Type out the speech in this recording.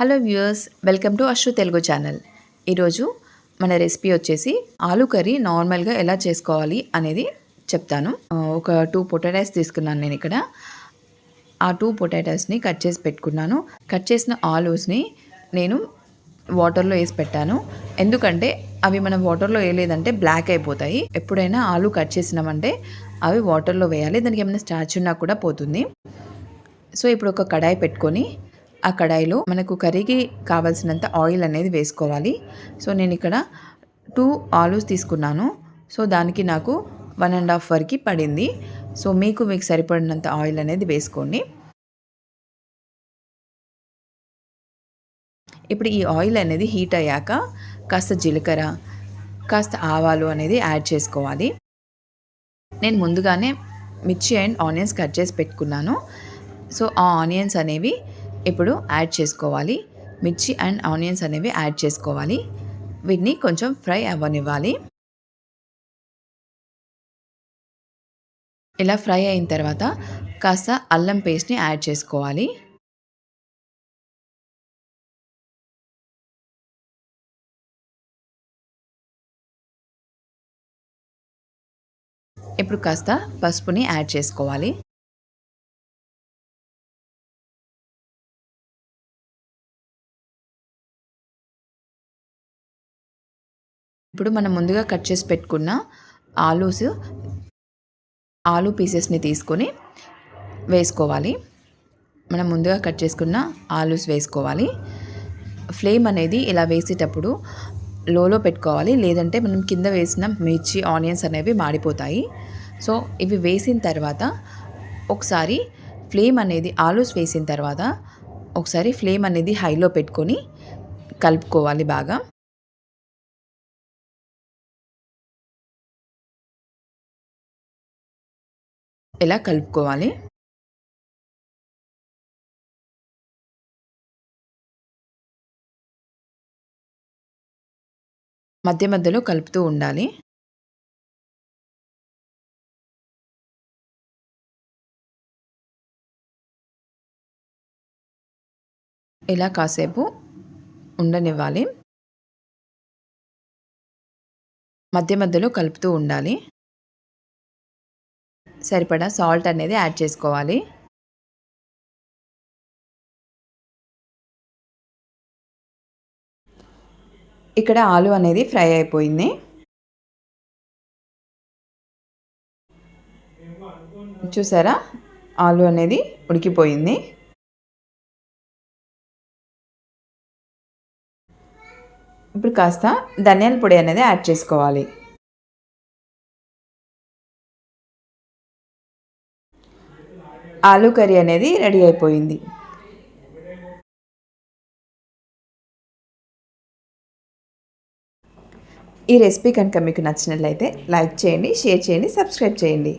Hello viewers welcome to Ashru Telugu channel. ఈరోజు మన recipe వచ్చేసి ఆలు కర్రీ నార్మల్గా ఎలా చేసుకోవాలి అనేది చెప్తాను. ఒక టూ పొటాటోస్ తీసుకున్నాను నేను ఇక్కడ. ఆ టూ పొటాటోస్ని కట్ చేసి పెట్టుకున్నాను. కట్ చేసిన ఆలూస్ని నేను వాటర్లో వేసి పెట్టాను. ఎందుకంటే అవి మనం వాటర్లో వేయలేదంటే బ్లాక్ అయిపోతాయి. ఎప్పుడైనా ఆలు కట్ చేసినామంటే అవి వాటర్లో వేయాలి. దానికి ఏమైనా స్టార్చ్ ఉన్నా కూడా పోతుంది. సో ఇప్పుడు ఒక కడాయి పెట్టుకొని ఆ కడాయిలో మనకు కర్రీకి కావాల్సినంత ఆయిల్ అనేది వేసుకోవాలి. సో నేను ఇక్కడ టూ ఆలూస్ తీసుకున్నాను. సో దానికి నాకు వన్ అండ్ హాఫ్ వరకు పడింది. సో మీకు మీకు సరిపడినంత ఆయిల్ అనేది వేసుకోండి. ఇప్పుడు ఈ ఆయిల్ అనేది హీట్ అయ్యాక కాస్త జీలకర్ర కాస్త ఆవాలు అనేది యాడ్ చేసుకోవాలి. నేను ముందుగానే మిర్చి అండ్ ఆనియన్స్ కట్ చేసి పెట్టుకున్నాను. సో ఆ ఆనియన్స్ అనేవి ఇప్పుడు యాడ్ చేసుకోవాలి. మిర్చి అండ్ ఆనియన్స్ అనేవి యాడ్ చేసుకోవాలి. వీటిని కొంచెం ఫ్రై అవ్వనివ్వాలి. ఇలా ఫ్రై అయిన తర్వాత కాస్త అల్లం పేస్ట్ని యాడ్ చేసుకోవాలి. ఇప్పుడు కాస్త పసుపుని యాడ్ చేసుకోవాలి. ఇప్పుడు మనం ముందుగా కట్ చేసి పెట్టుకున్న ఆలూస్ ఆలు పీసెస్ని తీసుకొని వేసుకోవాలి. మనం ముందుగా కట్ చేసుకున్న ఆలూస్ వేసుకోవాలి. ఫ్లేమ్ అనేది ఇలా వేసేటప్పుడు లోలో పెట్టుకోవాలి. లేదంటే మనం కింద వేసిన మిర్చి ఆనియన్స్ అనేవి మాడిపోతాయి. సో ఇవి వేసిన తర్వాత ఒకసారి ఫ్లేమ్ అనేది ఆలూస్ వేసిన తర్వాత ఒకసారి ఫ్లేమ్ అనేది హైలో పెట్టుకొని కలుపుకోవాలి బాగా. ఇలా కలుపుకోవాలి? మధ్య మధ్యలో కలుపుతూ ఉండాలి. ఇలా కాసేపు ఉండనివ్వాలి. మధ్య మధ్యలో కలుపుతూ ఉండాలి. సరిపడా సాల్ట్ అనేది యాడ్ చేసుకోవాలి. ఇక్కడ ఆలు అనేది ఫ్రై అయిపోయింది. చూసారా? ఆలు అనేది ఉడికిపోయింది. ఇప్పుడు కాస్త ధనియాల పొడి అనేది యాడ్ చేసుకోవాలి. ఆలూ కర్రీ అనేది రెడీ అయిపోయింది. ఈ రెసిపీ కనుక మీకు నచ్చినట్లయితే లైక్ చేయండి షేర్ చేయండి సబ్స్క్రైబ్ చేయండి.